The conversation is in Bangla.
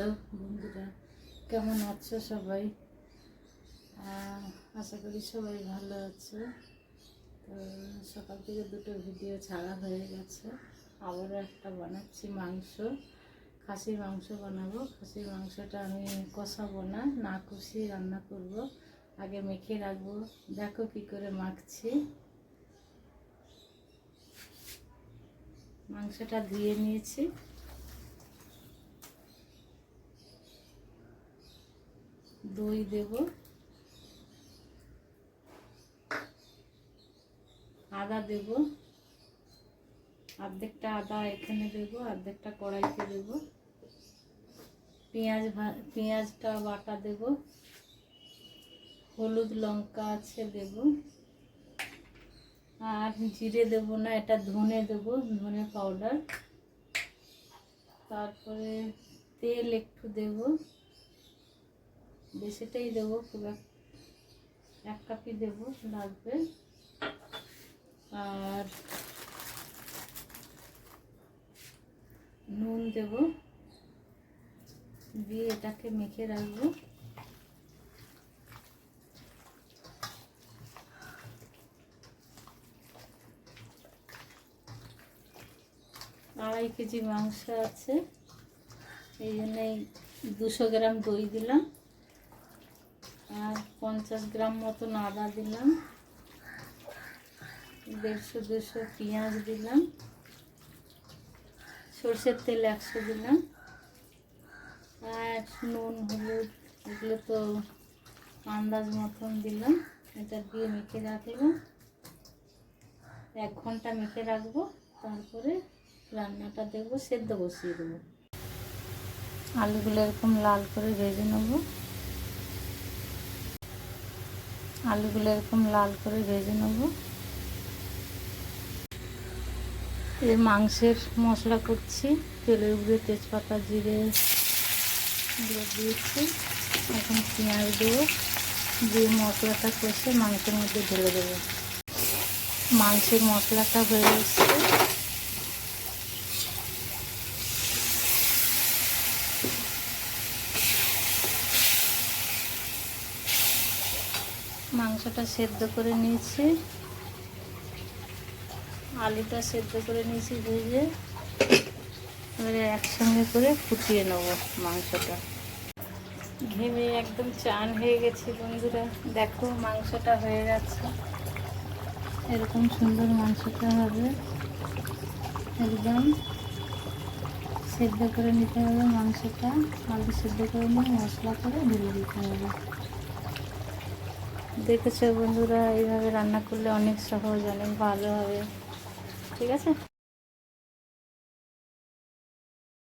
হ্যালো বন্ধুরা কেমন আছো সবাই? আশা করি সবাই ভালো আছো। তো সকাল থেকে দুটো ভিডিও ছাড়া হয়ে গেছে। আবারও একটা বানাচ্ছি মাংস। খাসির মাংস বানাবো। খাসির মাংসটা আমি কষাবো না না কষিয়ে রান্না করব। আগে মেখে রাখব। দেখো কি করে মাখছি। মাংসটা ধুয়ে নিয়েছি। দই দেব। আদা দেব। অর্ধেকটা আদা এখানে দেব, অর্ধেকটা কড়াইতে দেব। পেঁয়াজ পেঁয়াজটা বাটা দেব। হলুদ লঙ্কা আছে দেব। আর জিরে দেব না, এটা ধনে দেব, ধনে পাউডার তারপরে তেল একটু দেবো। বেশিটাই দেবো খুব এক কাপই দেবো লাগবে। আর নুন দেব। দিয়ে এটাকে মেখে রাখব। আড়াই কেজি মাংস আছে। এই জন্যই দুশো গ্রাম দই দিলাম। আর পঞ্চাশ গ্রাম মতন আদা দিলাম। দেড়শো, দুশো পেঁয়াজ দিলাম। সর্ষের তেল একশো দিলাম। আর নুন, হলুদ, এগুলো তো আন্দাজ মতন দিলাম। এটা দিয়ে মেখে রাখলাম। এক ঘণ্টা মেখে রাখব। তারপরে রান্নাটা দেখব সেদ্ধ বসিয়ে দেবো। আলুগুলো এরকম লাল করে ভেজে নেব। আলুগুলো এরকম লাল করে ভেজে নেব। এই মাংসের মশলা করছি, তেলের উপরে তেজপাতা, জিরে দিয়ে দিয়েছি। এখন পেঁয়াজ দেবো দিয়ে মশলাটা কষে মাংসের মধ্যে ঢেলে দেবো। মাংসের মশলাটা হয়ে এসছে। মাংসটা সেদ্ধ করে নিয়েছি। আলুটা সেদ্ধ করে নিয়েছি ভেজে। এবারে একসঙ্গে করে ফুটিয়ে নেব মাংসটা। ঘেমে একদম চান হয়ে গেছে বন্ধুরা। দেখো মাংসটা হয়ে গেছে। এরকম সুন্দর মাংসটা হবে। একদম সেদ্ধ করে নিতে হবে মাংসটা। আলু সেদ্ধ করে নিয়ে মশলা করে ঢেলে দিতে হবে। দেখেছ বন্ধুরা এইভাবে রান্না করলে অনেক সহজ অনেক ভালো হবে। ঠিক আছে?